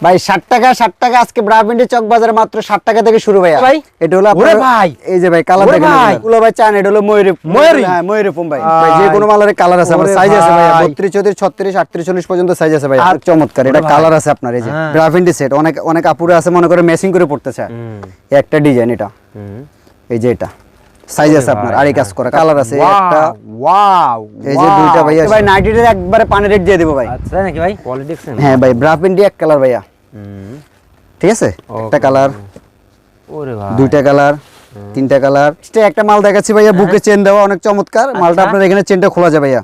ভাই ষাট টাকা ষাট টাকা আজকে ব্রাহ্মণী চক বাজারে মাত্র ষাট টাকা থেকে শুরু ভাইয়া ভাই? এটা হলো আপনার ভাই! এই যে ভাই কালার দেখেন ভাই! এগুলো ভাই চান এটা হলো ময়ূরী ময়ূরী? হ্যাঁ ময়ূরী ফোম ভাই ভাই। ভাই, যে কোনো মালের কালার আছে আমার সাইজ আছে ভাই ভাই! বত্রিশ চৌত্রিশ ছত্রিশ আটত্রিশ চল্লিশ পর্যন্ত সাইজ আছে ভাই আর- চমৎকার এটা কালার আছে আপনার এই যে হ্যাঁ। ব্রাহ্মণী সেট অনেক অনেক আপুরে আছে মনে করে ম্যাচিং করে পড়তে চায় একটা ডিজাইন এটা এই যে এটা সাইজ আছে আপনার এই কাজ করা কালার আছে একটা। ওয়াও এই যে দুইটা ভাই আছে। ভাই নাইটিটা একবারে পানি রেট দিয়ে দেব ভাই। আচ্ছা নাকি ভাই? কোয়ালিটি দেখছেন হ্যাঁ ভাই ব্রাহ্মণী এক কালার ভাইয়া। ঠিক আছে? একটা কালার ওরে ভাই। দুইটা কালার তিনটা কালার। একটা মাল দেখাচ্ছি ভাইয়া বুকে চেন দেওয়া অনেক চমৎকার। মালটা আপনার এখানে চেনটা খোলা যাবে ভাইয়া।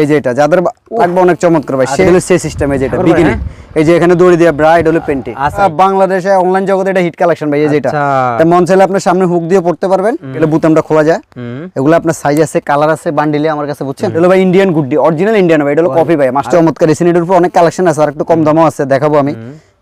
এই যে এটা যাদের লাগবে অনেক চমৎকার ভাই। হলো সেই সিস্টেম এই যে এটা বিকিনি এই যে এখানে দড়ি দিয়ে ব্রা এটা হলো পেন্টি আচ্ছা। বাংলাদেশে অনলাইন জগতে এটা হিট কালেকশন ভাই এই যে এটা। আচ্ছা। মন চাইলে আপনার সামনে হুক দিয়ে পড়তে পারবেন। এটা বুতামটা খোলা যায়। এগুলো আপনার সাইজ আছে কালার আছে বান্ডিলে আমার কাছে বুঝছেন? এটা ভাই ইন্ডিয়ান গুড্ডি অরিজিনাল ইন্ডিয়ান ভাই এটা হলো কপি ভাই। মাস্টার চমৎকার। এসিনিটির উপর অনেক কালেকশন আছে আর একটু কম দামও আছে দেখাবো আমি।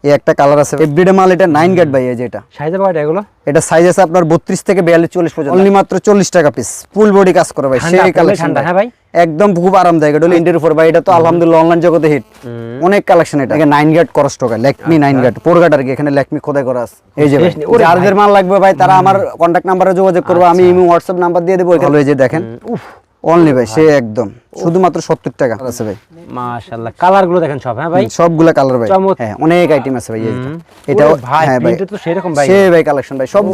এই একটা কালার আছে। এভরিডে মাল এটা গেট ভাই এই যে এটা। সাইজে এগুলো? এটা সাইজ আছে আপনার বত্রিশ থেকে বিয়াল্লিশ চল্লিশ পর্যন্ত। অনলি মাত্র চল্লিশ টাকা পিস ফুল বডি কাজ করে ভাই সেই কালেকশন ঠান্ডা, হ্যাঁ ভাই? একদম খুব আরামদায়ক এটা হলো ইন্ডিয়ার উপর ভাই এটা তো আলহামদুলিল্লাহ অনলাইন জগতে হিট অনেক কালেকশন এটা। নাইন গেট করস টাকা Lakme nine gate four gate আর কি এখানে লেকমি খোদাই করা আছে। এই যে যাদের মাল লাগবে ভাই তারা আমার কন্ট্যাক্ট নাম্বারে যোগাযোগ করব আমি ইমো হোয়াটসঅ্যাপ নাম্বার দিয়ে দেবো এই যে দেখেন। অনলি ভাই সে একদম। শুধুমাত্র সত্তর টাকা আছে ভাই। মাশাআল্লাহ কালারগুলো দেখেন সব হ্যাঁ ভাই? সবগুলা কালার ভাই। হ্যাঁ অনেক আইটেম আছে ভাই। এটাও ভাই, হ্যাঁ তো সেরকম ভাই। সে ভাই কালেকশন ভাই সব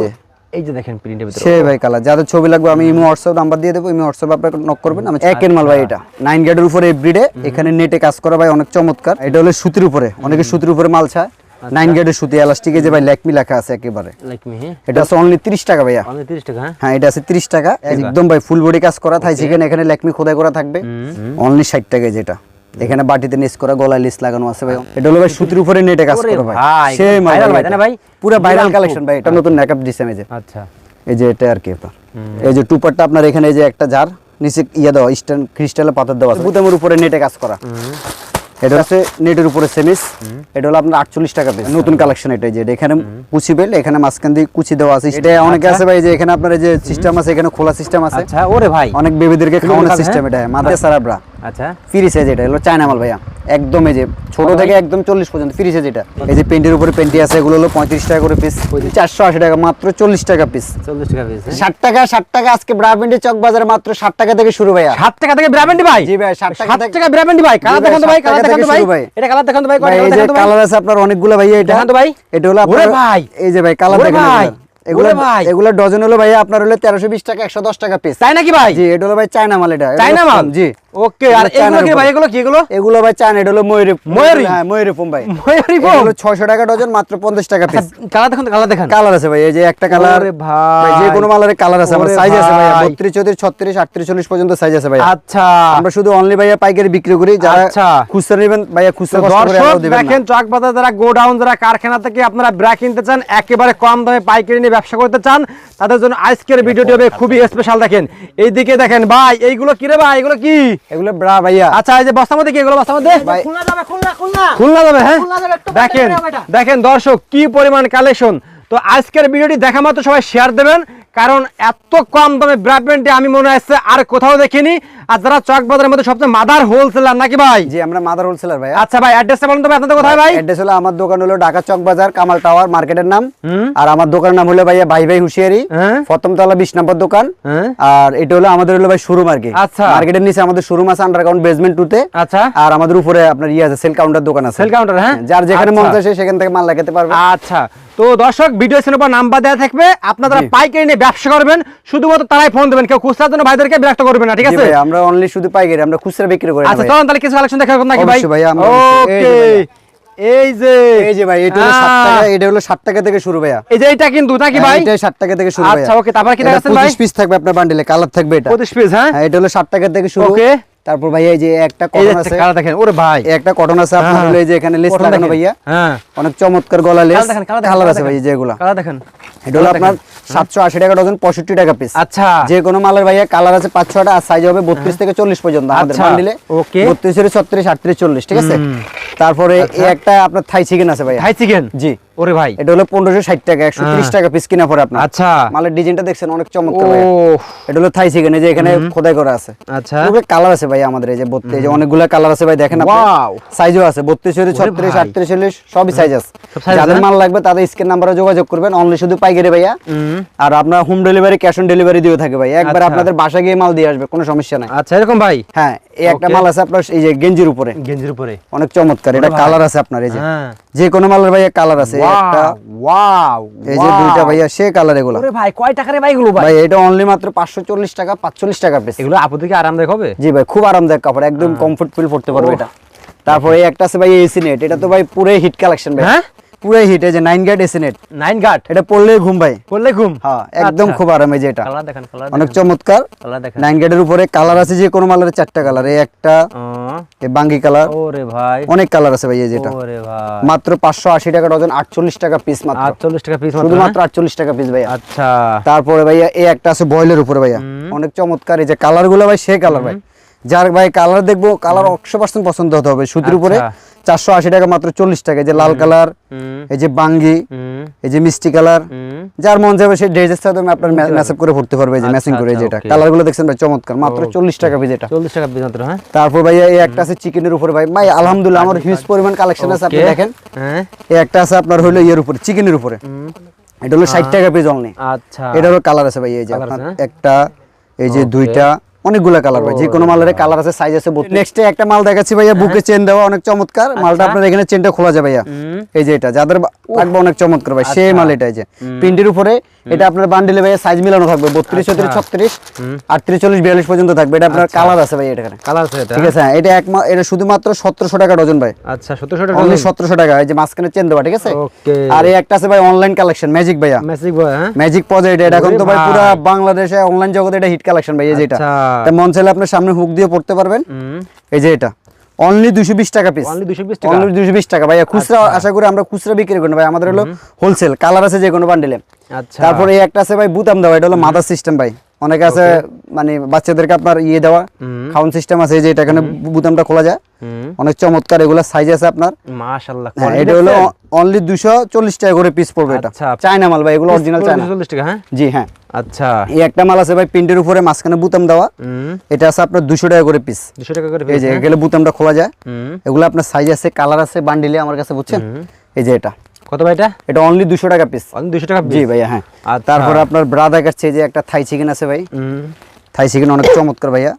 এই যে দেখেন প্রিন্টের ভিতরে। সে ভাই কালার যাদের ছবি লাগবে আমি ইমো হোয়াটসঅ্যাপ নাম্বার দিয়ে দেবো ইমো হোয়াটসঅ্যাপ আপনাকে নক করবেন আমি একের মাল ভাই এটা। নাইন গেটের উপরে এভরিডে এখানে নেটে কাজ করা ভাই অনেক চমৎকার। এটা হলো সুতির উপরে অনেকে সুতির উপরে মাল চায়। নাইন গেটের সুতি এলাস্টিকে যে ভাই ল্যাকমি লেখা আছে একেবারে। লাইক মি হ্যাঁ? এটা আছে অনলি তিরিশ টাকা ভাইয়া। অনলি 30 টাকা হ্যাঁ? হ্যাঁ এটা আছে তিরিশ টাকা। একদম ভাই ফুল বডি কাজ করা থাই সেখানে এখানে ল্যাকমি খোদাই করা থাকবে। অনলি ষাট টাকা যেটা। এখানে বাটিতে নিচ করা গলায় লিস লাগানো আছে ভাই। এটা হলো ভাই সুতির উপরে নেটে কাজ করা ভাই। ভাই, সেই মাল viral ভাই না ভাই? পুরো ভাইরাল কালেকশন ভাই এটা নতুন মেকআপ দিছে আমি যে। আচ্ছা। এই যে এটা আর কি আপনার এই যে টুপারটা আপনার এখানে এই যে একটা জার নিচে ইয়ে দেওয়া স্ট্যান্ড ক্রিস্টালের পাথর দেওয়া আছে। বুতামের উপরে নেটে কাজ করা। এটা হচ্ছে নেটের উপরে সেমিস। এটা হলো আপনার আটচল্লিশ টাকা পিস নতুন কালেকশন এটা যে এখানে কুচি বেল এখানে মাঝখান দিয়ে কুচি দেওয়া আছে। এটা অনেকে আছে ভাই যে এখানে আপনার যে সিস্টেম আছে এখানে খোলা সিস্টেম আছে। আচ্ছা ওরে ভাই। অনেক বেবিদেরকে খাওয়ানোর সিস্টেম এটা মাদ্রাসারাবরা সারাবরা আচ্ছা ফ্রি সাইজ এটা হলো চায়না মাল ভাইয়া। একদম এই যে ছোট থেকে একদম চল্লিশ পর্যন্ত ফ্রি সাইজ এটা। এই যে পেন্টের উপরে পেন্টি আছে এগুলো হলো পঁয়ত্রিশ টাকা করে পিস চারশো আশি টাকা মাত্র চল্লিশ টাকা পিস 40 টাকা পিস ষাট টাকা ষাট টাকা আজকে চক বাজারে মাত্র ষাট টাকা থেকে শুরু ভাইয়া। 7 টাকা থেকে ভাই? জি ভাই, 60 টাকা ভাই? কালার দেখান তো ভাই কালার দেখান তো ভাই। এটা কালার দেখান তো ভাই ভাই, এই যে ভাই। কালার আছে আপনার অনেকগুলো ভাইয়া এটা। দেখান তো ভাই। এটা হলো আপনার ভাই। এই যে ভাই কালার দেখেন ভাই। এগুলো এগুলো ডজন হলো ভাইয়া আপনার হলো তেরোশো বিশ টাকা একশো দশ টাকা পিস তাই নাকি ভাই? জি এটা হলো ভাই চায়না মাল এটা। চাইনা মাল? জি। ওকে আর এগুলো এগুলো কি ভাই এগুলো কি এগুলো? এগুলো ভাই চায়না এটা হলো ময়ূরী ময়ূরী? হ্যাঁ ময়ূরী ফোম ভাই। ময়ূরী ফোম? এগুলো ছয়শো টাকা ডজন মাত্র পঞ্চাশ টাকা পিস কালার দেখান কালার দেখান। কালার আছে ভাই এই যে একটা কালার ভাই। যে কোনো মালের কালার আছে আমার সাইজ আছে ভাই ভাই। বত্রিশ চৌত্রিশ ছত্রিশ আটত্রিশ চল্লিশ পর্যন্ত সাইজ আছে ভাই। আচ্ছা। আমরা শুধু অনলি ভাইয়া পাইকারি বিক্রি করি যারা আচ্ছা। খুচরা নেবেন ভাইয়া খুচরা কষ্ট করে দর্শক দিবেন দেখেন চক বাজার যারা গোডাউন যারা কারখানা থেকে আপনারা ব্রা কিনতে চান একেবারে কম দামে পাইকারি নিয়ে ব্যবসা করতে চান তাদের জন্য আজকের ভিডিওটি হবে খুবই স্পেশাল দেখেন। এইদিকে দেখেন ভাই এইগুলো কি রে ভাই এগুলো কি? এগুলো ব্রা ভাইয়া। আচ্ছা এই যে বস্তার মধ্যে কি এগুলো বস্তার মধ্যে? খুলনা যাবে খুলনা খুলনা। খুলনা যাবে হ্যাঁ? দেখেন দেখেন দর্শক কি পরিমাণ কালেকশন তো আজকের ভিডিওটি দেখা মাত্র সবাই শেয়ার দেবেন। কারণ এত কম দামে ব্র্যাডব্যান্ডে আমি মনে হচ্ছে আর কোথাও দেখিনি। আর যারা চক বাজারের মধ্যে সবচেয়ে মাদার হোলসেলার নাকি ভাই? জি আমরা মাদার হোলসেলার ভাইয়া। আচ্ছা ভাই অ্যাড্রেসটা বলুন তো ভাই আপনাদের কোথায় ভাই? অ্যাড্রেস হলো আমার দোকান হলো ঢাকা চক বাজার কামাল টাওয়ার মার্কেটের নাম। আর আমার দোকানের নাম হলো ভাইয়া ভাই ভাই হুশিয়ারি। হ্যাঁ। প্রথম তলা বিশ নম্বর দোকান। হ্যাঁ। আর এটা হলো আমাদের হলো ভাই শোরুম আর কি। আচ্ছা। মার্কেটের নিচে আমাদের শোরুম আছে আন্ডারগ্রাউন্ড বেসমেন্ট টুতে আচ্ছা। আর আমাদের উপরে আপনার ইয়ে আছে সেল কাউন্টার দোকান আছে। সেল কাউন্টার হ্যাঁ। যার যেখানে মন আচ্ছা। চায় সেখান থেকে মাল লাগাতে পারবে। আচ্ছা। তো দর্শক ভিডিও স্ক্রিনের উপর নাম্বার দেওয়া থাকবে। আপনারা। পাইকারি নিয়ে ব্যবসা করবেন শুধুমাত্র তারাই ফোন দেবেন কেউ খুচরার জন্য ভাইদেরকে বিরক্ত করবেন না ঠিক আছে? আমরা অনলি শুধু পাইকারি আমরা খুচরা বিক্রি করি আচ্ছা চলুন তাহলে কিছু কালেকশন দেখা নাকি ভাই? ওকে এই যে এই যে ভাই এটা হলো ষাট টাকা এটা হলো ষাট টাকা থেকে শুরু ভাইয়া। এই যে এটা কিন্তু নাকি ভাই? এটা ষাট টাকা থেকে শুরু আচ্ছা, okay, তারপর কি ভাই? পঁচিশ পিস থাকবে আপনার বান্ডিলে কালার থাকবে এটা। পঁচিশ পিস হ্যাঁ? হ্যাঁ এটা হলো ষাট টাকা থেকে শুরু। Okay. তারপর ভাই এই যে একটা কটন আছে। কালার দেখেন ওরে ভাই। একটা কটন আছে আপনার হ্যাঁ। হলো এই যে এখানে লেস লাগানো ভাইয়া। হ্যাঁ। অনেক চমৎকার গলা লেস কালার দেখেন কালার আছে ভাই। যেগুলো। কালার দেখেন। এটা হলো আপনার দেখেন। সাতশো আশি টাকা ডজন পঁয়ষট্টি টাকা পিস আচ্ছা। যে কোনো মালের ভাইয়া কালার আছে পাঁচ ছটা আর সাইজ হবে বত্রিশ থেকে চল্লিশ পর্যন্ত আমাদের আচ্ছা, বান্ডিলে okay. বত্রিশের ছত্রিশ আটত্রিশ চল্লিশ ঠিক আছে? তারপরে এই একটা আপনার থাই চিকেন আছে ভাইয়া। থাই চিকেন জি। ওরে ভাই। এটা হলো পনেরোশো ষাট টাকা একশো তিরিশ টাকা পিস কিনা পরে আপনার। আচ্ছা। মালের ডিজাইনটা দেখছেন অনেক চমৎকার ভাইয়া। এটা হলো থাই চিকেন যে এখানে খোদাই করা আছে। আচ্ছা। কালার আছে ভাই আমাদের এই যে বত্রিশ এই যে অনেকগুলো কালার আছে ভাই দেখেন! সাইজও আছে বত্রিশ চল্লিশ ওরে ছত্রিশ ভাই। আটত্রিশ চল্লিশ সবই সাইজ আছে। যাদের মাল লাগবে তাদের স্ক্রিন নাম্বারে যোগাযোগ করবেন অনলি শুধু পাইকারি ভাইয়া। আর আপনার home delivery cash on delivery দিয়েও থাকে ভাই। একবার আচ্ছা। আপনাদের বাসা গিয়ে মাল দিয়ে আসবে কোনো সমস্যা নাই। আচ্ছা এরকম ভাই? হ্যাঁ এই একটা মাল আছে আপনার এই যে গেঞ্জির উপরে। গেঞ্জির উপরে। অনেক চমৎকার এটা কালার আছে আপনার এই যে। হ্যাঁ। যে কোনো মালের ভাইয়া কালার আছে একটা ওয়াও এই যে দুইটা ভাইয়া সে কালার এগুলো। আরে ভাই কয় টাকার ভাই এগুলো ভাই? ভাই এটা অনলি মাত্র পাঁচশো চল্লিশ টাকা পাঁচচল্লিশ টাকা পিস এগুলো আপু থেকে আরামদায়ক হবে? জি ভাই খুব আরামদায়ক কাপড় একদম কমফর্ট ফিল করতে পারবে এটা। তারপরে এই একটা আছে ভাই এসি নেট এটা তো ভাই পুরো হিট কালেকশন ভাই। হ্যাঁ? পুরোই হিট এই যে nine guard AC net nine guard এটা পরলেই ঘুম ভাই। করলে ঘুম? হ্যাঁ একদম খুব আরাম এই যে এটা। কালার দেখেন কালার অনেক চমৎকার। কালার দেখেন। নাইন গার্ডের উপরে কালার আছে যে কোনো মালের চারটা কালার এই একটা এই বাঙ্গি কালার ওরে ভাই। অনেক কালার আছে ভাই এই যেটা ওরে ভাই। মাত্র পাঁচশো আশি টাকা ডজন আটচল্লিশ টাকা পিস মাত্র। আটচল্লিশ টাকা পিস শুধুমাত্র আটচল্লিশ টাকা পিস ভাইয়া। আচ্ছা। তারপরে ভাইয়া এই একটা আছে বয়লের উপরে ভাইয়া। অনেক চমৎকার এই যে কালারগুলো ভাই সে কালার ভাই। যার ভাই কালার দেখব কালার একশো পার্সেন্ট পছন্দ হতে হবে সুতির উপরে। আচ্ছা। চারশো আশি টাকা মাত্র চল্লিশ টাকা এই যে লাল কালার এই যে বাঙ্গি এই যে মিষ্টি কালার যার মন যাবে সেই ড্রেসের সাথে আপনার ম্যাসআপ করে পড়তে পারবে যে আচ্ছা, ম্যাচিং করে আচ্ছা, যেটা কালারগুলো দেখছেন ভাই চমৎকার মাত্র চল্লিশ টাকা পিস এটা চল্লিশ টাকা পিস মাত্র হ্যাঁ? তারপর ভাইয়া এই একটা আছে চিকেনের উপরে ভাই। ভাই আলহামদুলিল্লাহ আমার হিউজ পরিমাণ কালেকশন আছে আপনি দেখেন। হ্যাঁ। এই একটা আছে আপনার হলো ইয়ের উপরে চিকেনের উপরে। এটা হলো ষাট টাকা পিস অনলি আচ্ছা। এটা হলো কালার আছে ভাই এই যে আপনার হ্যাঁ? একটা এই যে দুইটা অনেকগুলো কালার ভাই যে কোনো মালের কালার আছে সাইজ আছে নেক্সটে একটা মাল দেখাচ্ছি ভাইয়া বুকে চেন দেওয়া অনেক চমৎকার। মালটা আপনার এখানে চেনটা খোলা যাবে ভাইয়া। এই যে এটা যাদের লাগবে অনেক চমৎকার ভাই সেই মাল এটা এই যে। প্রিন্টের উপরে এটা আপনার বান্ডিলে ভাইয়া সাইজ মিলানো থাকবে বত্রিশ চৌত্রিশ ছত্রিশ আটত্রিশ চল্লিশ বিয়াল্লিশ পর্যন্ত থাকবে। এটা আপনার কালার আছে ভাই এটা এখানে কালার আছে এটা? ঠিক আছে হ্যাঁ এটা এক এটা শুধুমাত্র সতেরোশো টাকা ডজন ভাই। আচ্ছা সত্তর টাকা অনলি সতেরোশো টাকা এই যে মাঝখানে চেন দেওয়া ঠিক আছে? ওকে। আর এই একটা আছে ভাই অনলাইন কালেকশন ম্যাজিক ভাইয়া। ম্যাজিক বয় হ্যাঁ? ম্যাজিক পজেট এটা এখন তো ভাই পুরো বাংলাদেশে অনলাইন জগতে এটা হিট কালেকশন ভাই এই যে এটা। আচ্ছা। তা মন চাইলে আপনার সামনে হুক দিয়ে পড়তে পারবেন। এই যে এটা। অনলি দুশো বিশ টাকা পিস অনলি দুশো বিশ টাকা? অনলি দুশো বিশ টাকা। ভাইয়া খুচরা আশা করি আমরা খুচরা বিক্রি করি না। ভাই আমাদের হলো হোলসেল কালার আছে যে কোনো বান্ডেলে আচ্ছা। তারপরে একটা আছে ভাই বুতাম দাও এটা হলো মাদার সিস্টেম ভাই। অনেকে আছে মানে বাচ্চাদেরকে আপনার ইয়ে দেওয়া। খাউন সিস্টেম আছে যে এটা এখানে বুতামটা খোলা যায়। অনেক চমৎকার এগুলো সাইজ আছে আপনার। মাশাআল্লাহ হ্যাঁ এটা হলো অনলি দুশো চল্লিশ টাকা করে পিস পড়বে এটা। আচ্ছা। চায়না মাল ভাই এগুলো অরিজিনাল চায়না চল্লিশ টাকা হ্যাঁ? জি হ্যাঁ। আচ্ছা। এই একটা মাল আছে ভাই প্রিন্টের উপরে মাঝখানে বুতাম দেওয়া। এটা আছে আপনার দুশো টাকা করে পিস দুশো টাকা করে এই যে হ্যাঁ? গেলে বুতামটা খোলা যায়। এগুলো আপনার সাইজ আছে কালার আছে বান্ডিলে আমার কাছে বুঝছেন? এই যে এটা। কত ভাই এটা? এটা অনলি দুশো টাকা পিস অনলি দুশো টাকা জি ভাইয়া হ্যাঁ। আচ্ছা। তারপর আপনার ব্রা দেখাচ্ছে এই যে একটা থাই চিকেন আছে ভাই। থাই চিকেন অনেক চমৎকার ভাইয়া।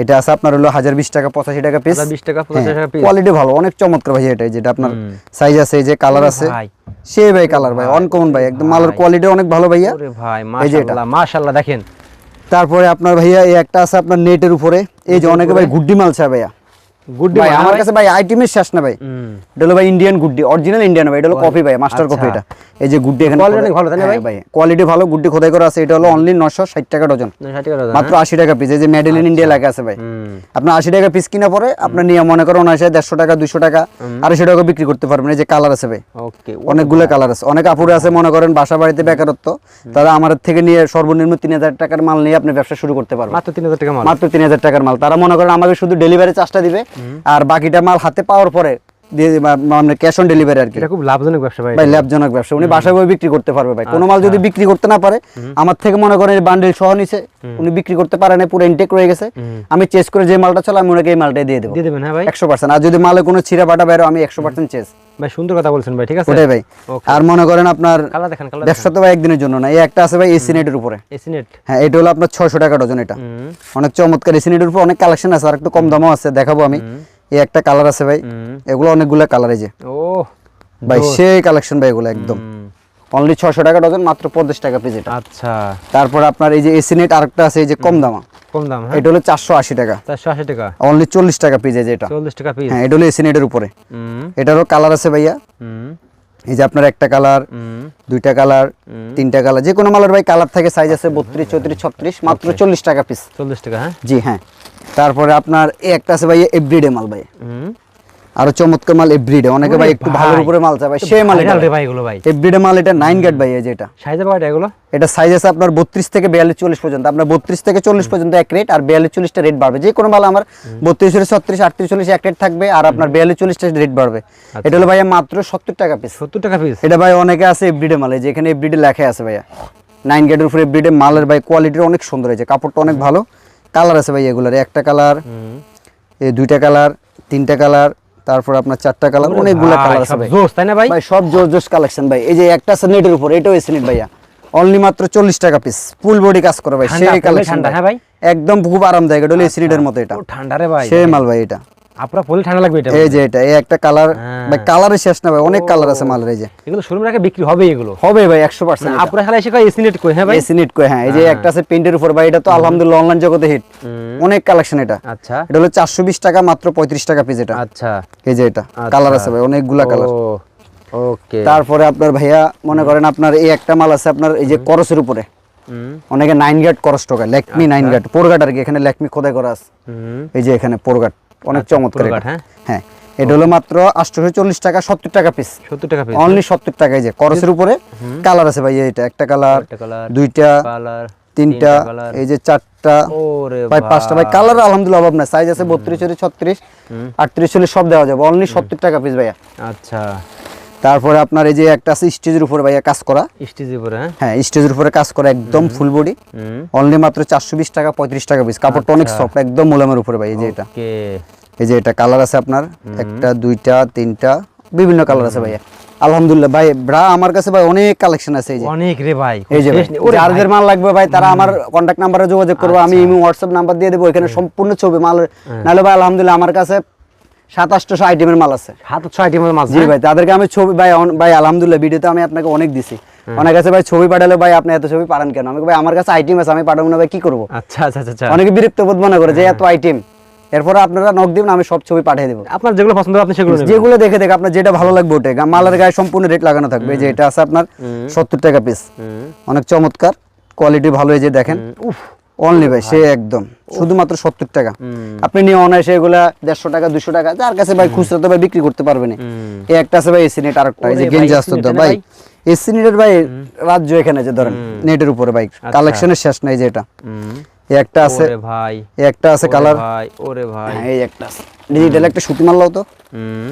এটা আছে আপনার হলো হাজার বিশ টাকা পঁচাশি টাকা পিস বিশ টাকা। কোয়ালিটি ভালো অনেক চমৎকার ভাইয়া এটা যেটা আপনার সাইজ আছে এই যে কালার আছে। ভাই। সে ভাই কালার ভাই অনকমন ভাই একদম মালের কোয়ালিটি অনেক ভালো ভাইয়া। ভাই মাশাআল্লাহ দেখেন। তারপরে আপনার ভাইয়া এই একটা আছে আপনার নেটের উপরে। এই যে অনেকে ভাই গুড্ডি মাল চায় ভাইয়া। গুড ভাই আমার কাছে ভাই আইটেমের শেষ না ভাই। এটা হলো ভাই ইন্ডিয়ান গুড্ডি অরিজিনাল ইন্ডিয়ান ভাই এটা হলো কফি ভাই মাস্টার কফি আচ্ছা। এটা। এই যে গুড্ডি এখানে অনেক ভালো, তাই না হ্যাঁ ভাই? কোয়ালিটি ভালো গুড্ডি খোদাই করা আছে এটা হলো অনলি নশো ষাট টাকা ডজন। টাকা মাত্র আশি টাকা পিস এই যে মেড ইন ইন্ডিয়া লেখা আছে ভাই। আপনার আশি টাকা পিস কিনা পরে আপনার নিয়ে মনে করেন অনায়াসে দেড়শো টাকা দুশো টাকা আড়াইশো টাকা বিক্রি করতে পারবেন। এই যে কালার আছে ভাই। ওকে অনেকগুলো কালার আছে। অনেক আপুরে আছে মনে করেন বাসা বাড়িতে বেকারত্ব তারা আমার থেকে নিয়ে সর্বনিম্ন তিন হাজার টাকার মাল নিয়ে আপনি ব্যবসা শুরু করতে পারবেন। মাত্র তিন হাজার টাকা মাল? মাত্র তিন হাজার টাকার মাল। তারা মনে করেন আমাকে শুধু ডেলিভারি চার্জটা দিবে আর বাকিটা মাল হাতে পাওয়ার পরে মানে ক্যাশ অন ডেলিভারি আর কি। এটা খুব লাভজনক ব্যবসা ভাই ভাই লাভজনক ব্যবসা। উনি বাসায় বই বিক্রি করতে পারবে ভাই। কোনো মাল যদি বিক্রি করতে না পারে আমার থেকে মনে করেন বান্ডেল সহ নিছে উনি বিক্রি করতে পারে না পুরো ইনটেক রয়ে গেছে। আমি চেস করে যে মালটা চলে আমি ওনাকে এই মালটাই দিয়ে দেবো। দিয়ে দেবেন হ্যাঁ ভাই? একশো পার্সেন্ট আর যদি মালে কোনো ছিঁড়া বাটা বেরো আমি একশো পার্সেন্ট চেস ভাই সুন্দর কথা বলছেন ভাই ঠিক আছে? ওটাই ভাই। আর মনে করেন আপনার কালার দেখেন কালার ব্যবসা তো ভাই একদিনের জন্য না এই একটা আছে ভাই এসি নেটের উপরে। এসি নেট হ্যাঁ এটা হলো আপনার ছয়শো টাকা ডজন এটা। অনেক চমৎকার এসি নেটের উপর অনেক কালেকশন আছে আর একটু কম দামও আছে দেখাবো আমি। এই একটা কালার আছে ভাই। এগুলো অনেকগুলো কালার এই যে। ও ভাই সেই কালেকশন ভাই এগুলো একদম। অনলি ছশো টাকা ডজন মাত্র পঞ্চাশ টাকা পিস এটা। আচ্ছা। তারপর আপনার এই যে এসি নেট আরেকটা আছে এই যে কম দামা। কম দাম হ্যাঁ। এটা হলো চারশো আশি টাকা। চারশো আশি টাকা। অনলি চল্লিশ টাকা পিস এই যে এটা। চল্লিশ টাকা পিস হ্যাঁ এটা হলো এসি নেটের উপরে। হুম। এটারও কালার আছে ভাইয়া। হুম। এই যে আপনার একটা কালার হুম। দুইটা কালার তিনটা কালার যে কোনো মালের ভাই কালার থাকে সাইজ আছে বত্রিশ চৌত্রিশ ছত্রিশ মাত্র চল্লিশ টাকা পিস চল্লিশ টাকা হ্যাঁ। জি হ্যাঁ। তারপরে আপনার এই একটা আছে ভাই এভরিডে মাল ভাই। আরও চমৎকার মাল এভরিডে অনেকে ভাই একটু ভালোর উপরে মাল চায় ভাই সে মাল এটা ভাই। এগুলো ভাই। এভরিডে মাল এটা নাইন গেট ভাই এই যে এটা। সাইজে কয়টা এগুলো? এটা সাইজ আছে আপনার বত্রিশ থেকে বিয়াল্লিশ চল্লিশ পর্যন্ত। আপনার বত্রিশ থেকে চল্লিশ পর্যন্ত এক রেট আর বিয়াল্লিশ চল্লিশটা রেট বাড়বে। যে কোনো মাল আমার বত্রিশ ছত্রিশ আটত্রিশ চল্লিশ এক রেট থাকবে আর আপনার বিয়াল্লিশ চল্লিশটা রেট বাড়বে। এটা হলো ভাইয়া মাত্র সত্তর টাকা পিস সত্তর টাকা পিস এটা ভাই অনেকে আছে এভরিডে মালে যেখানে এভরিডে লেখা আছে ভাইয়া। নাইন গেটের উপরে এভরিডে মালের ভাই কোয়ালিটি অনেক সুন্দর হয়েছে কাপড়টা অনেক ভালো। কালার আছে ভাই এগুলার একটা কালার এই দুইটা কালার তিনটা কালার তারপর আপনার চারটা কালার অনেকগুলো কালার আছে ভাই। জোস তাই না ভাই? ভাই সব জোর জোস কালেকশন ভাই। এই যে একটা আছে নেটের উপর এটাও এসে নেট ভাইয়া। অনলি মাত্র চল্লিশ টাকা পিস ফুল বডি কাজ করে ভাই সেই কালেকশন ঠান্ডা, হ্যাঁ ভাই? একদম খুব আরামদায়ক এটা হলো এসি নেটের মতো এটা। ঠান্ডা রে ভাই সেই মাল ভাই এটা। পরলে ঠান্ডা লাগবে এটা এই যে এটা এই একটা কালার হ্যাঁ। ভাই শেষ না ভাই অনেক কালার আছে মালের এই যে। এগুলো শোরুমে রাখে বিক্রি হবে এগুলো। হবে ভাই একশো পার্সেন্ট আপনারা খালি এসে কয় এসিনেট কই হ্যাঁ ভাই? এসি কই হ্যাঁ এই যে একটা আছে প্রিন্টের উপর ভাই এটা তো আলহামদুলিল্লাহ অনলাইন জগতে হিট অনেক কালেকশন এটা। আচ্ছা। এটা হলো টাকা মাত্র পঁয়ত্রিশ টাকা পিস এটা। আচ্ছা। এই যে এটা কালার আছে ভাই অনেকগুলা কালার ওকে। তারপরে আপনার ভাইয়া মনে করেন আপনার এই একটা মাল আছে আপনার এই যে করসের উপরে। অনেকে নাইন গার্ড করস টোকা ল্যাকমি নাইন গার্ড পোরগাট আর কি এখানে ল্যাকমি খোদাই করা আছে। এই যে এখানে পোরগাট। অনেক চমৎকার হ্যাঁ? হ্যাঁ এটা হলো মাত্র আটশো চল্লিশ টাকা সত্তর টাকা পিস সত্তর টাকা পিস অনলি সত্তর টাকা এই যে করসের উপরে কালার আছে ভাই এটা একটা কালার দুইটা কালার তিনটা এই যে চারটা ওরে ভাই পাঁচটা ভাই কালার আলহামদুলিল্লাহ অভাব না সাইজ আছে বত্রিশ ছত্রিশ আটত্রিশ চল্লিশ সব দেওয়া যাবে। অনলি সত্তর টাকা পিস ভাইয়া। আচ্ছা। তারপরে আপনার এই যে একটা আছে স্টেজের উপরে ভাইয়া কাজ করা। স্টেজে পরে হ্যাঁ? হ্যাঁ স্টেজের উপরে কাজ করা একদম ফুল বডি অনলি মাত্র চারশো বিশ টাকা পঁয়ত্রিশ টাকা পিস কাপড়টা অনেক সফট একদম মোলামের উপরে ভাই এই যে এটা। ওকে। এই যে এটা কালার আছে আপনার একটা দুইটা তিনটা বিভিন্ন কালার আছে ভাইয়া। আলহামদুলিল্লাহ ভাই ব্রা আমার কাছে ভাই অনেক কালেকশন আছে এই যে। অনেক রে ভাই এই যে যাদের মাল লাগবে ভাই তারা আমার কন্ট্যাক্ট নাম্বারে যোগাযোগ করবে আমি আচ্ছা। ইমো হোয়াটসঅ্যাপ নাম্বার দিয়ে দেবো এখানে সম্পূর্ণ ছবি মাল নাহলে ভাই আলহামদুলিল্লাহ আমার কাছে সাতাশশো আইটেমের মাল আছে। হাত ছয় টিমের মাছ জি ভাই তাদেরকে আমি ছবি ভাই ভাই আলহামদুলিল্লাহ ভিডিওতে আমি আপনাকে অনেক দিছি। অনেক কাছে ভাই ছবি পাঠালে ভাই আপনি এত ছবি পাঠান কেন? আমি ভাই আমার কাছে আইটেম আছে আমি পাঠাবো না ভাই কি করব? আচ্ছা আচ্ছা আচ্ছা, আচ্ছা। অনেকে বিরক্ত বোধ মনে করে যে এত আইটেম এরপরে আপনারা নক দিবেন আমি সব ছবি পাঠিয়ে দেবো। আপনার যেগুলো পছন্দ আপনি সেগুলো যেগুলো দেখে দেখে আপনার যেটা ভালো লাগবে ওটাই। গা- মালের গায়ে সম্পূর্ণ রেট লাগানো থাকবে। যে এটা আছে আপনার সত্তর টাকা পিস অনেক চমৎকার। কোয়ালিটি ভালো এই যে দেখেন। উফ। অনলি ভাই সে একদম। শুধুমাত্র সত্তর টাকা। আপনি নিয়ে অনায়াসে এগুলা দেড়শো টাকা দুশো টাকা যার কাছে ভাই খুচরা তো ভাই বিক্রি করতে পারবেন হুম। এই একটা আছে ভাই এসি নেট আরেকটা এই যে গেঞ্জি ভাই, আসতো ভাই? এসি নেটের ভাই রাজ্য এখানে যে ধরেন নেটের উপরে ভাই। কালেকশনের শেষ নাই যে এটা। একটা আছে ভাই। একটা আছে কালার। ভাই ওরে ভাই। এই একটা আছে। ডিজিটাল একটা সুতি মারলাও তো। হুম।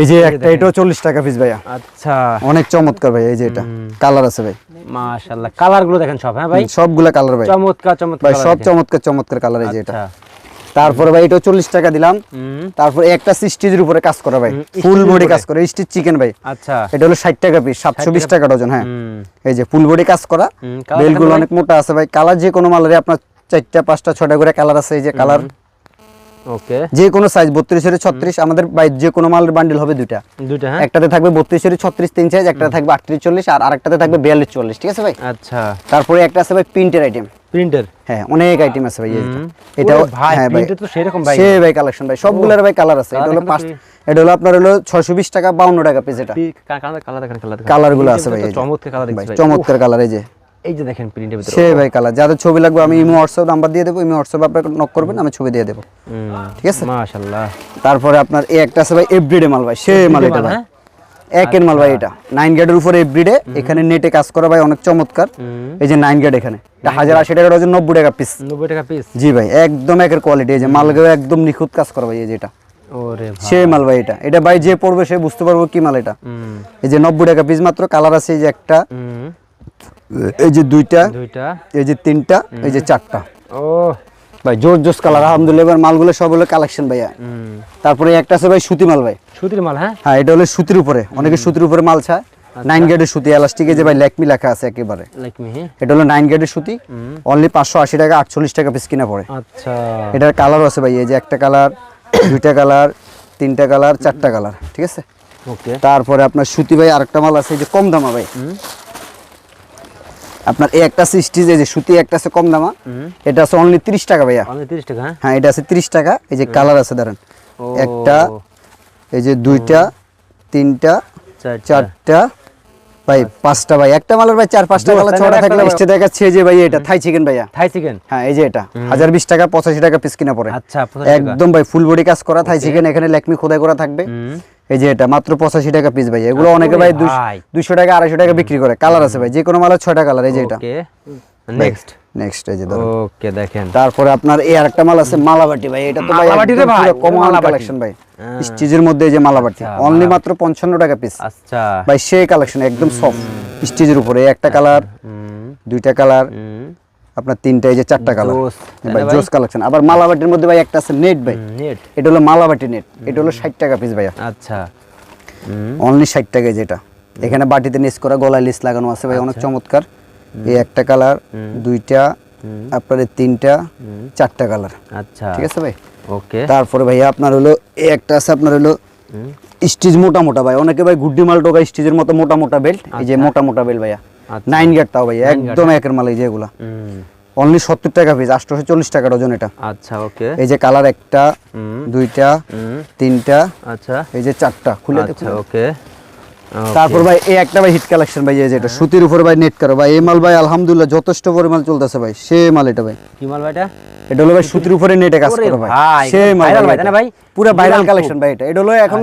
এই যে একটা এটাও চল্লিশ টাকা পিস ভাইয়া। আচ্ছা। অনেক চমৎকার ভাই এই যে এটা। কালার আছে ভাই। মাশাআল্লাহ। কালারগুলো দেখেন সব হ্যাঁ ভাই? সবগুলা কালার ভাই। চমৎকার চমৎকার ভাই সব চমৎকার চমৎকার কালার এই যে এটা। আচ্ছা। তারপরে ভাই এটাও চল্লিশ টাকা দিলাম। তারপরে একটা স্টিচের উপরে কাজ করা ভাই। ফুল বডি কাজ করে স্টিচ চিকেন ভাই। আচ্ছা। এটা হলো ষাট টাকা পিস সাতশো বিশ টাকা ডজন হ্যাঁ। এই যে ফুল বডি কাজ করা। বেলগুলো অনেক মোটা আছে ভাই। কালার যে কোনো মালের আপনার চারটা পাঁচটা ছটা করে কালার আছে এই যে কালার ওকে। যে কোনো সাইজ বত্রিশ এর ছত্রিশ আমাদের ভাই যে কোনো মালের বান্ডিল হবে দুইটা। দুইটা হ্যাঁ? একটাতে থাকবে বত্রিশ এর ছত্রিশ তিন সাইজ একটাতে থাকবে আটত্রিশ চল্লিশ আর আরেকটাতে থাকবে বিয়াল্লিশ চল্লিশ ঠিক আছে ভাই? আচ্ছা। তারপরে একটা আছে ভাই প্রিন্টের আইটেম প্রিন্টার হ্যাঁ অনেক আইটেম আছে ভাই। এটাও ভাই, হ্যাঁ ভাই। printed তো সেরকম ভাই। সে ভাই কালেকশন ভাই সবগুলোর ভাই কালার আছে। এটা হলো পাঁচ এটা হলো আপনার হলো ছয়শো বিশ টাকা বাউন্ন টাকা পিস এটা। কালার কালার কালার দেখেন। কালারগুলো আছে ভাই চমৎকার কালার চমৎকার কালার এই যে। এই যে দেখেন প্রিন্টের ভিতরে সে ভাই কালার। যাদের ছবি লাগবে আমি ইমো হোয়াটসঅ্যাপ নাম্বার দিয়ে দেবো ইমো হোয়াটসঅ্যাপ আপনাকে নক করবেন আমি ছবি দিয়ে দেবো। ঠিক আছে? মাশাআল্লাহ। তারপরে আপনার এই একটা আছে ভাই এভরিডে মাল ভাই সে মাল এটা ভাই। হ্যাঁ? একের মাল ভাই এটা। নাইন গেটের উপরে এভরিডে এখানে নেটে কাজ করা ভাই অনেক চমৎকার। এই যে নাইন গেট এখানে। এটা হাজার আশি টাকা ডজন নব্বই টাকা পিস 90 টাকা পিস জি ভাই একদম একের কোয়ালিটি এই যে মালগুলো একদম নিখুঁত কাজ করা ভাই এই যে এটা। সে মাল ভাই এটা। এটা ভাই যে পড়বে সে বুঝতে পারব কি মাল এটা। এই যে নব্বই টাকা পিস মাত্র কালার আছে এই যে একটা। এই যে দুইটা দুইটা। এই যে তিনটা এই যে চারটা। ও। ভাই জোর জোস কালার। আলহামদুলিল্লাহ এবার মালগুলো সব হলো কালেকশন ভাইয়া। তারপরে একটা আছে ভাই সুতি মাল ভাই। সুতির মাল হ্যাঁ? হ্যাঁ এটা হলো সুতির উপরে। অনেকে সুতির উপরে মাল চায় নাইন গেটের সুতি এলাস্টিকে যে ভাই ল্যাকমি লেখা আছে একেবারে। হ্যাঁ। এটা হলো নাইন গেটের সুতি। অনলি পাঁচশো আশি টাকা আটচল্লিশ টাকা পিস কিনা পড়ে। আচ্ছা। এটার কালার আছে ভাই এই যে একটা কালার দুইটা কালার তিনটা কালার চারটা কালার ঠিক আছে? ওকে তারপরে আপনার সুতি ভাই আরেকটা মাল আছে এই যে কম দামা ভাই। আপনার এই একটা এই যে সুতি একটা আছে কম দামা এটা আছে অনলি তিরিশ টাকা ভাইয়া। অনলি 30 টাকা হ্যাঁ? হ্যাঁ এটা আছে তিরিশ টাকা এই যে কালার আছে ধরেন। একটা এই যে দুইটা তিনটা চারটা। ভাই পাঁচটা ভাই একটা মালের ভাই চার পাঁচটা কালার ছটা থাকলে। এসে দেখাচ্ছি যে ভাই এটা থাই চিকেন ভাইয়া। থাই চিকেন হ্যাঁ এই যে এটা হাজার বিশ টাকা পঁচাশি টাকা পিস কিনা পড়ে। আচ্ছা, একদম ভাই ফুল বডি কাজ করা থাই চিকেন এখানে লেকমি খোদাই করা থাকবে। এই যে এটা মাত্র পঁচাশি টাকা পিস ভাই। এগুলো অনেকে ভাই দুশো টাকা আড়াইশো টাকা বিক্রি করে। কালার আছে ভাই যে কোনো মালের ছয়টা কালার এই যে এটা। নেক্সট নেক্সট এই যে ওকে দেখেন। তারপরে আপনার এই আরেকটা মাল আছে মালাবাটি ভাই। এটা তো ভাই মালাবাটি ভাই, কমন কালেকশন ভাই। হ্যাঁ। স্টিজের মধ্যে এই যে মালাবাটি। আচ্ছা, অনলি মাত্র পঞ্চান্ন টাকা পিস আচ্ছা। ভাই সেই কালেকশন একদম সফট স্টিজের উপরে। একটা কালার দুইটা কালার আপনার তিনটা এই যে চারটা কালার ভাই জোস কালেকশন আবার মালাবাটির মধ্যে ভাই একটা আছে নেট ভাই। নেট এটা হলো মালাবাটি নেট এটা হলো ষাট টাকা পিস ভাইয়া। আচ্ছা। অনলি ষাট টাকা যেটা। এখানে বাটিতে নিচ করা গলায় লিস লাগানো আছে ভাই অনেক আচ্ছা। চমৎকার। এই একটা কালার দুইটা আপনার তিনটা চারটা কালার আচ্ছা। ঠিক আছে ভাই? ওকে। তারপরে ভাইয়া আপনার হলো এই একটা আছে আপনার হলো স্টিচ মোটা মোটা ভাই। অনেকে ভাই গুড্ডি মাল টোকা স্টিচের মতো মোটা মোটা বেল্ট এই যে মোটা মোটা বেল্ট ভাইয়া। আচ্ছা। নাইন গেট তাও ভাইয়া একদম একের মাল এই যে এগুলা। অনলি সত্তর টাকা পিস আটশোশো চল্লিশ টাকা ডজন এটা। আচ্ছা ওকে। এই যে কালার একটা দুইটা তিনটা আচ্ছা। এই যে চারটা খুলে আচ্ছা ওকে। তারপর ভাই এই একটা ভাই হিট কালেকশন ভাই এই যে এটা সুতির উপর ভাই নেট করো। ভাই এই মাল ভাই আলহামদুলিল্লাহ যথেষ্ট পরিমাণ চলতেছে ভাই। সে মাল এটা ভাই। কি মাল ভাইটা এটা? এটা হলো ভাই সুতির উপরে নেটে কাজ করো ভাই। ভাই, সে মাল ভাই ভাই, ভাই? পুরো ভাইরাল কালেকশন ভাই এটা। এটা হলো এখন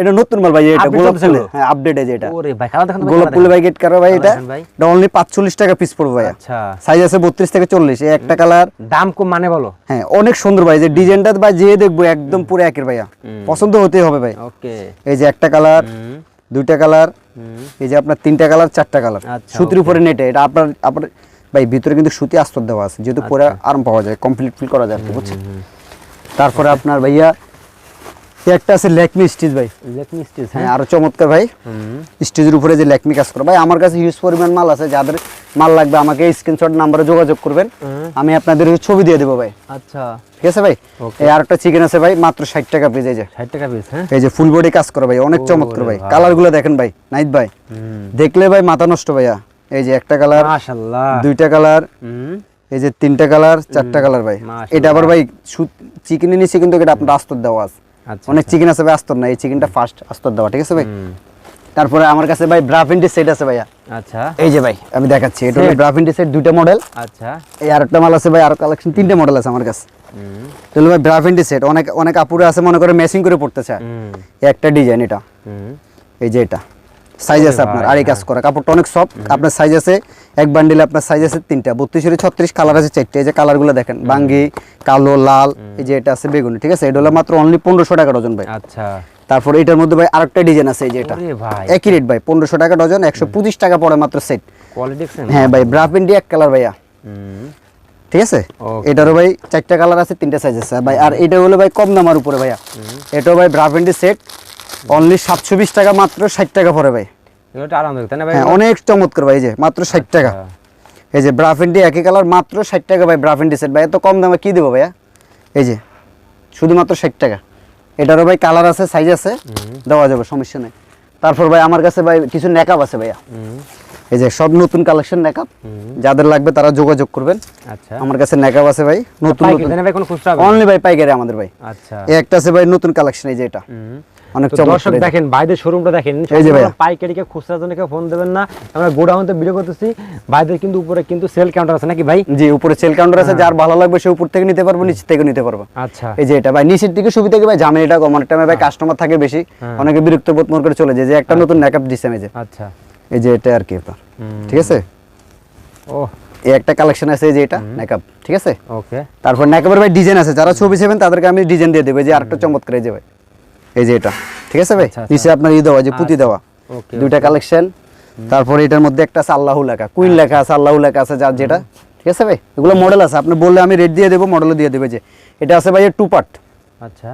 এটা নতুন মাল ভাই এটা গোলাপ। ফুলে হ্যাঁ আপডেট যে এটা। ওরে ভাই কালার দেখেন গোলাপ ফুলে। ভাই গেট করো ভাই এটা। এটা অনলি 45 টাকা পিস পড়বে ভাই আচ্ছা। সাইজ আছে 32 থেকে 40 এই একটা কালার। দাম কম মানে বলো? হ্যাঁ অনেক সুন্দর ভাই যে ডিজাইনটা ভাই যে দেখব একদম পুরো একের ভাইয়া। পছন্দ হতেই হবে ভাই। ওকে। এই যে একটা কালার দুইটা কালার এই যে আপনার তিনটা কালার চারটা কালার। আচ্ছা, সুতির উপরে নেটে এটা আপনার আপনার ভাই ভিতরে কিন্তু সুতি আস্তর দেওয়া আছে যেহেতু পরে আচ্ছা। আরাম পাওয়া যায় কমপ্লিট ফিল করা যায় বুঝছেন? তারপরে আপনার ভাইয়া একটা আছে ল্যাকমি স্টিচ ভাই। লেকমি স্টিচ হ্যাঁ আরও চমৎকার ভাই। হুম, স্টেজের উপরে যে ল্যাকমি কাজ করে। ভাই আমার কাছে হিউজ পরিমাণ মাল আছে। যাদের মাল লাগবে আমাকে স্ক্রিনশট নাম্বারে যোগাযোগ করবেন। আমি আপনাদের ছবি দিয়ে দেবো ভাই। আচ্ছা। ঠিক আছে ভাই. এই আরেকটা চিকেন আছে ভাই মাত্র ষাট টাকা পিস এই যে। ষাট টাকা পিস হ্যাঁ? এই যে ফুল বডি কাজ করে ভাই অনেক চমৎকার ভাই। ভাই। কালারগুলো দেখেন ভাই নাইট ভাই। দেখলে ভাই মাথা নষ্ট ভাইয়া। এই যে একটা কালার মাশাআল্লাহ। দুইটা কালার এই যে তিনটা কালার চারটা কালার ভাই। এটা আবার ভাই চিকেনের নিচে কিন্তু এটা আপনার আস্তর দেওয়া আছে। অনেক চিকেন আছে ভাই আস্তর না এই চিকেনটা ফার্স্ট আস্তর দেওয়া ঠিক আছে ভাই? তারপরে আমার কাছে ভাই ব্রাফিন্ডি সেট আছে ভাইয়া। আচ্ছা। এই যে ভাই আমি দেখাচ্ছি এটা হলো? ব্রাফিন্ডি সেট দুইটা মডেল আচ্ছা। এই আরেকটা মাল আছে ভাই আরও কালেকশন তিনটা মডেল আছে আমার কাছে। হুম, এটা হলো ভাই ব্রাফিন্ডি সেট অনেক অনেক আপুরে আছে মনে করে ম্যাচিং করে পড়তেছে। চায় একটা ডিজাইন এটা। হুম, এই যে এটা। সাইজ আছে আপনার আর এই কাজ করা কাপড়টা অনেক সফট আপনার সাইজ আছে এক বান্ডিলে আপনার সাইজ আছে তিনটা বত্রিশের ছত্রিশ কালার আছে চারটে এই যে কালারগুলো দেখেন বাঙ্গি কালো লাল এই যে এটা আছে বেগুনি ঠিক আছে? এটা হলো মাত্র অনলি পনেরোশো টাকা ডজন ভাই। আচ্ছা। তারপর এটার মধ্যে ভাই আরেকটা ডিজাইন আছে এই যে এটা। একই রেট ভাই পনেরোশো টাকা ডজন একশো পঁচিশ টাকা পড়ে মাত্র সেট হ্যাঁ ভাই ব্রাফ ইন্ডিয়া এক কালার ভাইয়া। ঠিক আছে? এটারও ভাই চারটা কালার আছে তিনটা সাইজ আছে ভাই। আর এটা হলো ভাই কম দামার উপরে ভাইয়া। এটাও ভাই ব্রাফ ইন্ডি সেট অনলি সাতশো বিশ টাকা মাত্র ষাট টাকা পরে ভাই। হ্যাঁ অনেক চমৎকার ভাই যে মাত্র ষাট টাকা। এই যে ব্রাফেন্ডি একই কালার মাত্র ষাট টাকা ভাই ব্রাফেন্ডি সেট ভাই এত কম দামে কি দেবো ভাইয়া? এই যে শুধুমাত্র ষাট টাকা। এটারও ভাই কালার আছে সাইজ আছে দেওয়া যাবে সমস্যা নেই। তারপর ভাই আমার কাছে ভাই কিছু নেকাপ আছে ভাইয়া। এই যে সব নতুন কালেকশন নেকাপ যাদের লাগবে তারা যোগাযোগ করবেন। আচ্ছা। আমার কাছে নেকাপ আছে ভাই নতুন নতুন। ভাই? কোনো খুচরা অনলি ভাই পাইকারি আমাদের ভাই। আচ্ছা। এই একটা আছে ভাই নতুন কালেকশন এই যে এটা। অনেক দর্শক। দেখেন ভাইদের শোরুমটা দেখেন এই যে। পাইকারিকে খুচরা জনকে ফোন দেবেন না। আমরা গোডাউনতে ভিডিও করতেছি ভাইদের কিন্তু উপরে কিন্তু সেল কাউন্টার আছে নাকি ভাই? জি উপরে সেল কাউন্টার আছে যার ভালো লাগবে সে উপর থেকে নিতে পারব নিচ থেকে নিতে পারব। আচ্ছা। এই যে এটা ভাই নিচের দিকে সুবিধা কি ভাই? ঝামেলাটা কম অনেক টাইমে ভাই কাস্টমার থাকে বেশি অনেকে বিরক্ত বোধ মনে করে চলে যায় যে একটা নতুন মেকআপ দিছে আমি যে। আচ্ছা। এই যে এটা আর কি আপনার ঠিক আছে? ও এই একটা কালেকশন আছে এই যে এটা মেকআপ ঠিক আছে? ওকে তারপর মেকআপের ভাই ডিজাইন আছে যারা ছবি চাইবেন তাদেরকে আমি ডিজাইন দিয়ে দেবো এই যে আরেকটা চমৎকার এই যে ভাই। এই যে এটা ঠিক আছে ভাই? আচ্ছা, আচ্ছা। নিচে আপনার ই দেওয়া যে পুঁতি দেওয়া। দুইটা কালেকশন তারপর এটার মধ্যে একটা আছে আল্লাহু লেখা কুইন লেখা আছে আল্লাহু লেখা আছে যার যেটা। ঠিক আছে ভাই? এগুলো মডেল আছে। আপনি বললে আমি রেট দিয়ে দেবো মডেলও দিয়ে দেবে যে। এটা আছে ভাই টু পার্ট আচ্ছা।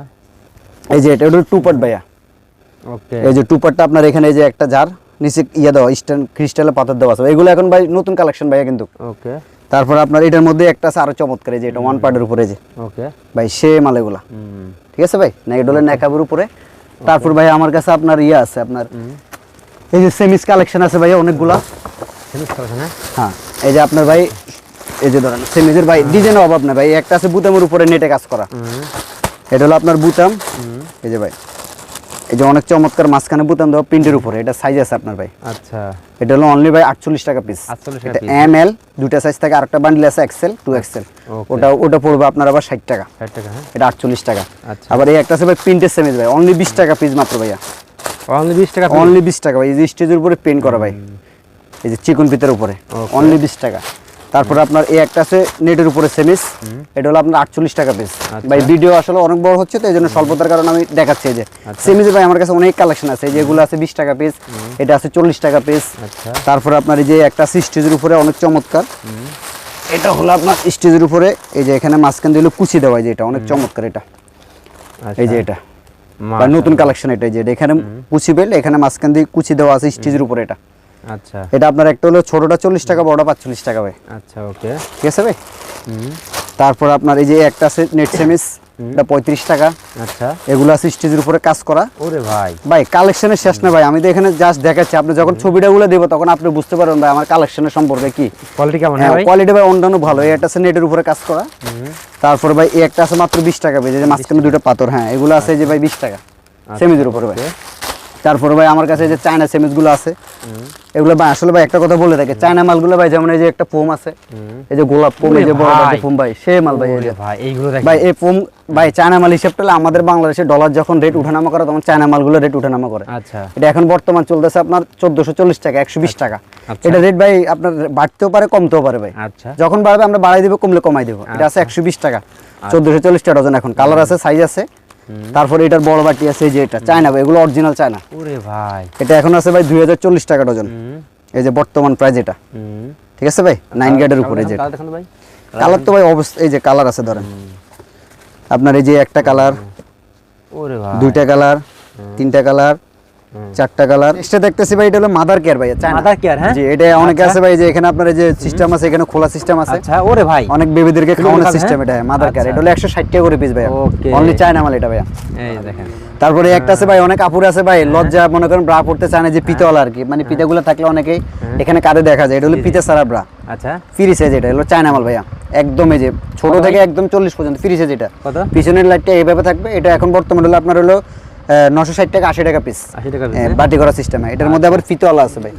এই যে এটা টু পার্ট ভাইয়া। ওকে। এই যে টু পার্টটা আপনার এখানে এই যে একটা জার নিচে ইয়ে দেওয়া স্ট্যান্ড ক্রিস্টালের পাথর দেওয়া আছে। এগুলো এখন ভাই নতুন কালেকশন ভাইয়া কিন্তু। ওকে। তারপর আপনার এটার মধ্যে একটা আছে আরও চমৎকার যে এটা ওয়ান পার্টের উপরে যে। ওকে ভাই সে মাল এগুলা হুম। ঠিক আছে ভাই? না এডলের নেকাবের উপরে। তারপর ভাই আমার কাছে আপনার ইয়ে আছে আপনার এই যে সেমিস কালেকশন আছে ভাই অনেকগুলা। ফিনিশ করেছে না হ্যাঁ এই যে আপনার ভাই এই যে ধরেন সেমিজের ভাই ডিজাইন অভাব না ভাই একটা আছে বুতামের উপরে নেটে কাজ করা। এটা হলো আপনার বুতাম। এই যে ভাই এই যে অনেক চমৎকার মাঝখানে বুতাম দেওয়া প্রিন্টের উপরে এটা সাইজ আছে আপনার ভাই। আচ্ছা। এটা হলো অনলি ভাই আটচল্লিশ টাকা পিস 48 টাকা এটা এম এল দুটা সাইজ থাকে আরেকটা বান্ডিল আছে এক্সেল টু এক্সেল ওটা ওটা পড়বে আপনার আবার ষাট টাকা। 60 টাকা হ্যাঁ। এটা আটচল্লিশ টাকা। আচ্ছা। আবার এই একটা আছে ভাই প্রিন্টের সেমিজ ভাই অনলি বিশ টাকা পিস মাত্র ভাইয়া। অনলি 20 টাকা অনলি বিশ টাকা ভাই এই যে স্টেজের উপরে পেন্ট করা ভাই। এই যে চিকন পিতের উপরে। অনলি বিশ টাকা। তারপরে আপনার এই একটা আছে নেটের উপরে সেমিস। এটা হলো আপনার আটচল্লিশ টাকা পিস আচ্ছা। ভাই ভিডিও আসলে অনেক বড় হচ্ছে তো এই জন্য স্বল্পতার কারণে আমি দেখাচ্ছি এই যে। সেমিস ভাই আমার কাছে অনেক কালেকশন আছে যেগুলো আছে বিশ টাকা পিস এটা আছে চল্লিশ টাকা পিস আচ্ছা। তারপরে আপনার এই যে একটা স্টেজের উপরে অনেক চমৎকার। এটা হলো আপনার স্টেজের উপরে এই যে এখানে মাঝখান দিলে কুচি দেওয়া যে এটা অনেক চমৎকার এটা। এই যে এটা। বা নতুন কালেকশন এটা যে এখানে কুচি বেল এখানে মাঝখান দিয়ে কুচি দেওয়া আছে স্টেজের উপরে এটা। আচ্ছা। এটা আপনার একটা হলো ছোটটা চল্লিশ টাকা বড়টা পাঁচচল্লিশ টাকা ভাই। আচ্ছা ওকে। ঠিক আছে ভাই? তারপর আপনার এই যে একটা আছে নেট সেমিস এটা পঁয়ত্রিশ টাকা। আচ্ছা। এগুলো আছে স্টেজের উপরে কাজ করা। ওরে ভাই। ভাই কালেকশনের শেষ না ভাই আমি তো এখানে জাস্ট দেখাচ্ছি আপনি যখন ছবিটা গুলো দেবো তখন আপনি বুঝতে পারবেন ভাই আমার কালেকশনের সম্পর্কে কি। কোয়ালিটি কেমন হ্যাঁ ভাই? কোয়ালিটি ভাই অন্যান্য ভালো একটা আছে নেটের উপরে কাজ করা। তারপরে ভাই একটা আছে মাত্র বিশ টাকা ভাই যে মাঝখানে দুটো পাথর হ্যাঁ এগুলো আছে যে ভাই বিশ টাকা সেমিজের উপরে ভাই। তারপরে ভাই আমার কাছে যে চায়না সেমিজগুলো আছে এগুলো ভাই আসলে ভাই একটা কথা বলে থাকে চায়না মালগুলো ভাই যেমন এই যে একটা ফোম আছে এই যে গোলাপ ফোম এই যে বড়। ফোম ভাই সে মাল ভাই ভাই এইগুলো ভাই এই ফোম ভাই চায়না মাল হিসেব করলে আমাদের বাংলাদেশে ডলার যখন রেট উঠানামা করে তখন চায়না মালগুলো রেট উঠানামা করে। আচ্ছা। এটা এখন বর্তমান চলতেছে আপনার চোদ্দশো চল্লিশ টাকা একশো বিশ টাকা। আচ্ছা। এটা রেট ভাই আপনার বাড়তেও পারে কমতেও পারে ভাই। আচ্ছা। যখন বাড়বে আমরা বাড়াই দেবো কমলে কমাই দেবো। এটা আছে একশো বিশ টাকা চোদ্দশো চল্লিশ টাকা ডজন এখন। কালার আছে সাইজ আছে। তারপরে এটার বড় বাটি আছে এই যে এটা চায়না ভাই এগুলো অরিজিনাল চায়না। ওরে ভাই। এটা এখন আছে ভাই দুই হাজার চল্লিশ টাকা ডজন। এই যে বর্তমান প্রাইস এটা। ঠিক আছে ভাই? নাইন গ্রেডের উপরে যে। কালার তো ভাই অবশ্যই অবস্থা এই যে কালার আছে ধরেন। আপনার এই যে একটা কালার দুইটা কালার তিনটা কালার চারটা কালার। এটা দেখতেছি ভাই এটা হলো মাদার কেয়ার ভাই মাদার কেয়ার হ্যাঁ? জি এটা অনেকে আছে ভাই যে এখানে আপনার যে সিস্টেম আছে এখানে খোলা সিস্টেম আছে। আচ্ছা ওরে ভাই। অনেক বেবিদেরকে খাওয়ানোর সিস্টেম হ্যাঁ? এটা মাদার কেয়ার আচ্ছা। এটা হলো একশো ষাট টাকা করে পিস ভাই Okay. অনলি চায়না মাল এটা ভাইয়া। এই দেখেন। তারপরে একটা আছে ভাই অনেক আপুর আছে ভাই লজ্জা মনে করেন ব্রা পড়তে চায় না যে পিতল আর কি। মানে পিতাগুলো থাকলে অনেকেই এখানে কারে দেখা যায়। এটা হলো পিতা সারা ব্রা আচ্ছা। ফ্রি সাইজ এটা হলো চায়না মাল ভাইয়া। একদম এই যে ছোট থেকে একদম চল্লিশ পর্যন্ত ফ্রি সাইজ এটা? পিছনের লাইটটা এইভাবে থাকবে। এটা এখন বর্তমানে হলো আপনার হলো নশো ষাট টাকা আশি টাকা পিস 80 টাকা হ্যাঁ, হ্যাঁ? বাটি করা সিস্টেমে এটার মধ্যে আবার ফিতওয়ালা আছে ভাই।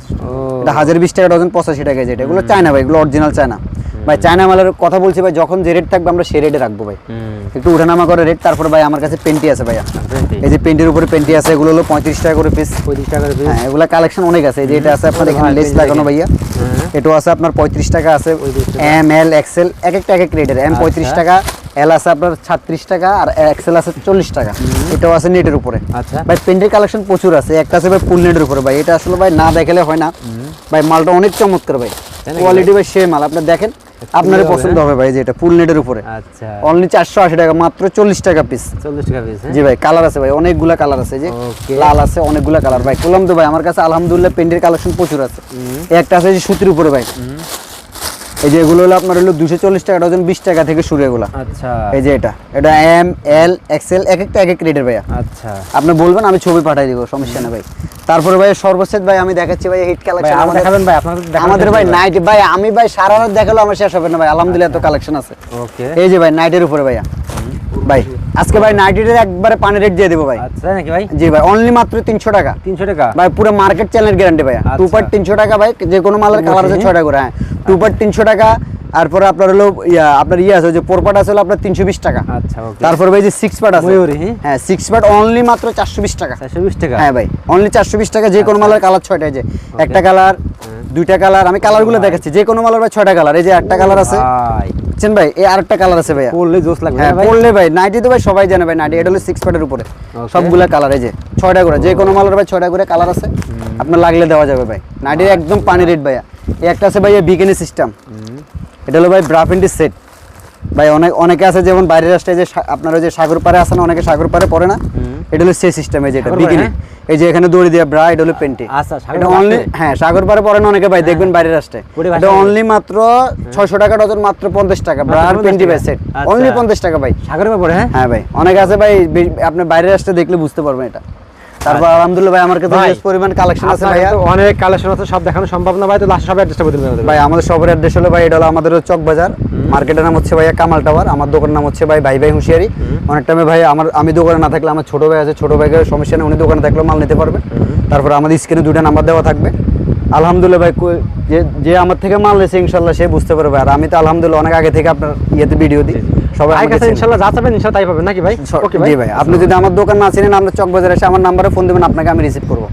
এটা হাজার বিশ টাকা ডজন পঁচাশি টাকা যেটা এগুলো চায়না ভাই এগুলো অরিজিনাল চায়না। ভাই চায়না মালের কথা বলছি ভাই যখন যে রেট থাকবে আমরা সেই রেটে রাখব ভাই। একটু উঠানামা করে রেট তারপরে ভাই আমার কাছে পেন্টি আছে ভাইয়া। এই যে পেন্টির উপরে পেন্টি আছে এগুলো হলো পঁয়ত্রিশ টাকা করে পিস 35 টাকা করে piece। হ্যাঁ এগুলা কালেকশন অনেক আছে। এই যে এটা আছে আপনার এখানে লেস লাগানো ভাইয়া। এটাও আছে আপনার পঁয়ত্রিশ টাকা আছে। 35 টাকা। এম এল এক্সেল এক একটা এক এক রেটের এম পঁয়ত্রিশ আচ্ছা। টাকা এল আছে আপনার ছাত্রিশ টাকা আর এক্সেল আছে চল্লিশ টাকা। এটাও আছে নেটের উপরে। আচ্ছা। ভাই পেন্টের কালেকশন প্রচুর আছে। একটা আছে ভাই ফুল নেটের উপরে। ভাই এটা আসলে ভাই না দেখালে হয় না। ভাই মালটা অনেক চমৎকার ভাই। কোয়ালিটি ভাই? সে মাল। আপনি দেখেন আপনারই হবে, পছন্দ হবে ভাই যে এটা ফুল নেটের উপরে। আচ্ছা। অনলি চারশো আশি টাকা মাত্র চল্লিশ টাকা পিস 40 টাকা পিস হ্যাঁ? জি ভাই কালার আছে ভাই অনেকগুলা কালার আছে যে। লাল আছে অনেকগুলা কালার ভাই বললাম তো ভাই আমার কাছে আলহামদুলিল্লাহ পেন্টের কালেকশন প্রচুর আছে। একটা আছে যে সুতির উপরে ভাই। এই যে এগুলো হলো আপনার হলো দুশো চল্লিশ টাকা ডজন বিশ টাকা থেকে শুরু এগুলো। আচ্ছা। এই যে এটা এটা এম এল এক্সেল এক একটা এক এক রেটের ভাইয়া। আচ্ছা। আপনি বলবেন আমি ছবি পাঠাই দিব সমস্যা নেই ভাই। তারপরে ভাই সর্বশেষ ভাই আমি দেখাচ্ছি ভাই হিট কালেকশন আমাদের দেখাবেন ভাই আপনাদের আমাদের ভাই নাইট ভাই আমি ভাই সারা রাত দেখাল আমার শেষ হবে না ভাই আলহামদুলিল্লাহ এত কালেকশন আছে। ওকে এই যে ভাই নাইটের উপরে ভাইয়া। ভাই আজকে ভাই নাইটের একবারে পানি রেট দিয়ে দেবো ভাই। আচ্ছা নাকি ভাই? জি ভাই অনলি মাত্র তিনশো টাকা। 300 টাকা? ভাই পুরো মার্কেট চ্যানেল গ্যারান্টি ভাই। টু আচ্ছা। পার্ট তিনশো টাকা ভাই যে কোনো মালের কালার আছে ছয় টাকা করে হ্যাঁ। টু পার্ট তিনশো টাকা তারপরে আপনার হলো আপনার ইয়ে আছে যে পোরপাট আছে হলো আপনার তিনশো বিশ টাকা। আচ্ছা তারপরে ভাই যে সিক্স পার্ট আছে। হ্যাঁ? হ্যাঁ সিক্স পার্ট অনলি মাত্র চারশো বিশ টাকা। 420 টাকা? হ্যাঁ ভাই অনলি চারশো বিশ টাকা যে কোনো মালের কালার ছয়টা যে একটা কালার দুইটা কালার আমি কালারগুলো দেখাচ্ছি যে কোনো মালের ভাই ছয়টা কালার এই যে একটা কালার আছে। ভাই বুঝছেন ভাই? এই আরেকটা কালার আছে ভাই পড়লে জোস লাগবে হ্যাঁ পড়লে ভাই? নাইটি তো ভাই সবাই জানে ভাই নাইটি এটা হলো সিক্স পার্টের উপরে। সবগুলা কালার এই যে ছয়টা করে। যে কোনো মালের ভাই ছয়টা করে কালার আছে। আপনার লাগলে দেওয়া যাবে ভাই। নাইটির একদম পানি রেট ভাইয়া। এই একটা আছে ভাই বিকেনি সিস্টেম এটা হলো ভাই ব্রাফেন্ডির সেট ভাই অনেক অনেকে আছে যেমন বাইরের রাস্তায় যে আপনার ওই যে সাগর পারে আছে না অনেকে সাগর পারে পড়ে না। এটা হলো সেই সিস্টেম এই যে এটা সাগর পাড়ে, বিকিনি এই যে এখানে দড়ি দিয়ে ব্রা এটা হলো পেন্টি আচ্ছা, সাগর এটা অনলি হ্যাঁ সাগর পারে পড়ে না অনেকে ভাই দেখবেন বাইরের রাস্তায়। এটা অনলি মাত্র ছয়শো টাকা ডজন মাত্র পঞ্চাশ টাকা। ব্রা আর পেন্টি ভাই সেট। অনলি পঞ্চাশ টাকা ভাই। সাগরের পড়ে হ্যাঁ? হ্যাঁ ভাই অনেক আছে ভাই আপনি বাইরের রাস্তায় দেখলে বুঝতে পারবেন এটা। তারপর আলহামদুলিল্লাহ ভাই আমার কাছে ভাই, হিউজ পরিমাণ কালেকশন আছে ভাইয়া। অনেক কালেকশন আছে সব দেখানো সম্ভব না ভাই তো লাস্ট সব অ্যাড্রেসটা বলে দিবেন ভাই আমাদের সবার অ্যাড্রেস হলো ভাই এটা হলো আমাদের চক বাজার মার্কেটের নাম হচ্ছে ভাইয়া কামাল টাওয়ার আমার দোকানের নাম হচ্ছে ভাই ভাই ভাই হুঁশিয়ারি। অনেক টাইমে ভাই আমার আমি দোকানে না থাকলে আমার ছোট ভাই আছে ছোট ভাইকে সমস্যা নেই উনি দোকানে থাকলেও মাল নিতে পারবে। তারপর আমাদের স্ক্রিনে দুটো নাম্বার দেওয়া থাকবে। আলহামদুলিল্লাহ ভাই যে যে আমার থেকে মাল নিয়েছে ইনশাল্লাহ সে বুঝতে পারবে। আর আমি তো আলহামদুলিল্লাহ অনেক আগে থেকে আপনার ইয়েতে ভিডিও দিই। সবাই ভাই আমাকে কাছে ইনশাআল্লাহ যা চাবেন ইনশাআল্লাহ তাই পাবেন। নাকি ভাই? ওকে ভাই। আপনি যদি আমার দোকান না চিনেন আপনার চক বাজারে এসে আমার নাম্বারে ফোন দেবেন আপনাকে আমি রিসিভ করব।